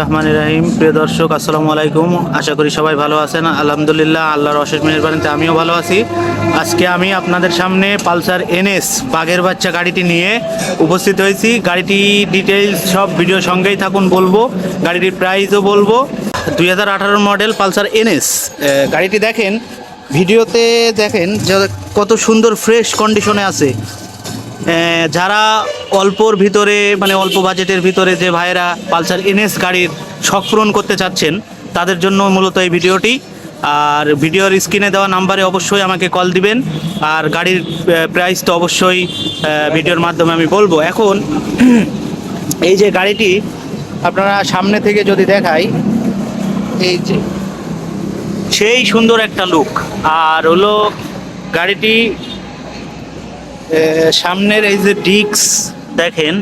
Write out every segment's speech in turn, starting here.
রহমান রাহিম। প্রিয় দর্শক, আসসালামু আলাইকুম। আশা করি সবাই ভালো আছেন। আলহামদুলিল্লাহ, আল্লাহর অশেষ মেহরবানিতে আমিও ভালো আছি। আজকে আমি আপনাদের সামনে পালসার এনএস বাঘের বাচ্চা গাড়িটি নিয়ে উপস্থিত হয়েছি। গাড়িটি ডিটেলস সব ভিডিও সঙ্গেই থাকুন বলব। গাড়িটির প্রাইসও বলব। দুই হাজার আঠারো মডেল পালসার এনএস। গাড়িটি দেখেন, ভিডিওতে দেখেন যে কত সুন্দর, ফ্রেশ কন্ডিশনে আছে। যারা অল্পর ভিতরে মানে অল্প বাজেটের ভিতরে যে ভাইয়েরা পালসার এনএস গাড়ির শখ পূরণ করতে চাচ্ছেন, তাদের জন্য মূলত এই ভিডিওটি। আর ভিডিওর স্ক্রিনে দেওয়া নাম্বারে অবশ্যই আমাকে কল দিবেন। আর গাড়ির প্রাইস তো অবশ্যই ভিডিওর মাধ্যমে আমি বলব। এখন, এই যে গাড়িটি আপনারা সামনে থেকে যদি দেখাই, এই যে সেই সুন্দর একটা লুক আর হলো গাড়িটি সামনের এই যে ডিক্স দেখেন,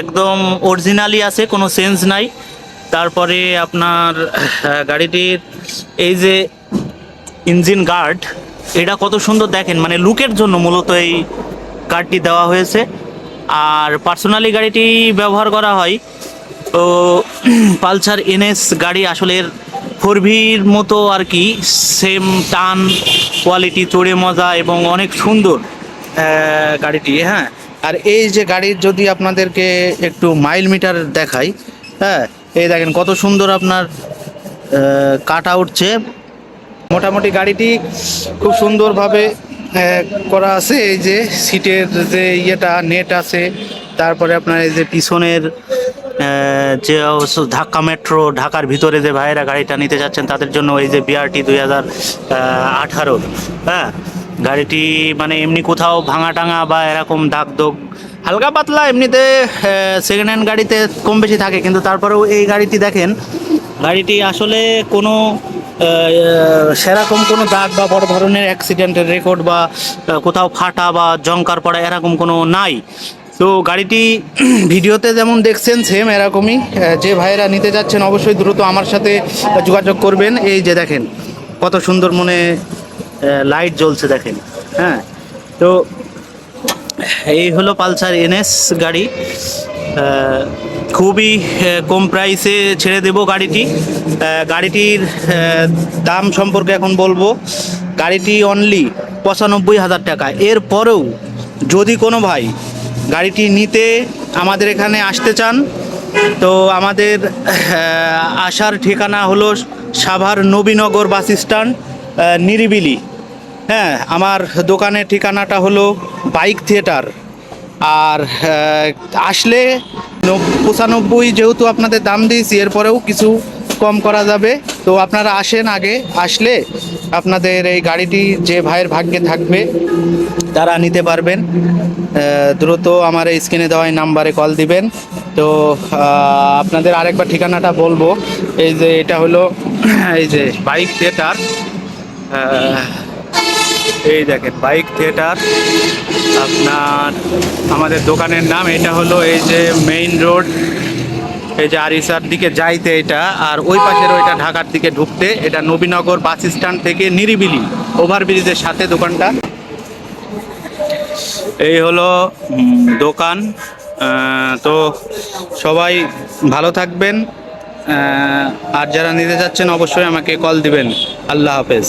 একদম অরিজিনালি আছে, কোনো সেন্স নাই। তারপরে আপনার গাড়িটির এই যে ইঞ্জিন গার্ড এটা কত সুন্দর দেখেন মানে লুকের জন্য মূলত এই গার্ডটি দেওয়া হয়েছে। আর পার্সোনালি গাড়িটি ব্যবহার করা হয় তো পালসার এনএস গাড়ি, আসলে ফোর ভির মতো আর কি সেম টান কোয়ালিটি চড়ে মজা এবং অনেক সুন্দর। গাড়িটি হ্যাঁ? আর এই যে গাড়ির যদি আপনাদেরকে একটু মাইল মিটার দেখাই হ্যাঁ এই দেখেন কত সুন্দর আপনার কাটা উঠছে। মোটামুটি গাড়িটি খুব সুন্দরভাবে করা আছে। এই যে সিটের যে ইয়েটা, নেট আছে, তারপরে আপনার এই যে পিছনের যে ঢাকা মেট্রো, ঢাকার ভিতরে যে ভাইয়েরা গাড়িটা নিতে যাচ্ছেন, তাদের জন্য এই যে বিআরটি দুই হাজার আঠারো হ্যাঁ গাড়িটি মানে এমনি কোথাও ভাঙা টাঙা বা এরকম দাগ দোগ হালকা পাতলা এমনিতে সেকেন্ড হ্যান্ড গাড়িতে কম বেশি থাকে, কিন্তু তারপরেও এই গাড়িটি দেখেন, গাড়িটি আসলে কোনো সেরকম কোনো দাগ বা বড় ধরনের অ্যাক্সিডেন্টের রেকর্ড বা কোথাও ফাটা বা জংকার পড়া এরকম কোনো নাই। তো গাড়িটি ভিডিওতে যেমন দেখছেন সেম এরকমই। যে ভাইয়েরা নিতে যাচ্ছেন, অবশ্যই দ্রুত আমার সাথে যোগাযোগ করবেন। এই যে দেখেন, কত সুন্দর মনে লাইট জ্বলছে দেখেন। হ্যাঁ? তো এই হলো পালসার এনএস গাড়ি। খুবই কম প্রাইসে ছেড়ে দেব গাড়িটি। গাড়িটির দাম সম্পর্কে এখন বলব। গাড়িটি অনলি পঁচানব্বই হাজার টাকা। এরপরেও যদি কোনো ভাই গাড়িটি নিতে আমাদের এখানে আসতে চান, তো আমাদের আসার ঠিকানা হলো সাভার নবীনগর বাস স্ট্যান্ড। নিরিবিলি। হ্যাঁ আমার দোকানের ঠিকানাটা হলো বাইক থিয়েটার। আর আসলে নব- পঁচানব্বই যেহেতু আপনাদের দাম দিয়েছি, এরপরেও কিছু কম করা যাবে। তো আপনারা আসেন আগে, আসলে আপনাদের এই গাড়িটি যে ভাইয়ের ভাগ্যে থাকবে, তারা নিতে পারবেন। দ্রুত আমার এই স্ক্রিনে দেওয়া নাম্বারে কল দিবেন। তো আপনাদের আরেকবার ঠিকানাটা বলব। এই যে, এটা হলো, এই যে, বাইক থিয়েটার। এই দেখেন, বাইক থিয়েটার। আপনার আমাদের দোকানের নাম এটা হলো এই যে মেইন রোড, এই যে আরিসার দিকে যাইতে এটা, আর ওই পাশের ওইটা ঢাকার দিকে ঢুকতে, এটা নবীনগর বাস স্ট্যান্ড থেকে নিরিবিলি ওভারব্রিজের সাথে দোকানটা। এই হলো দোকান। তো সবাই ভালো থাকবেন। আর যারা নিতে চাচ্ছেন অবশ্যই আমাকে কল দিবেন। আল্লাহ হাফেজ।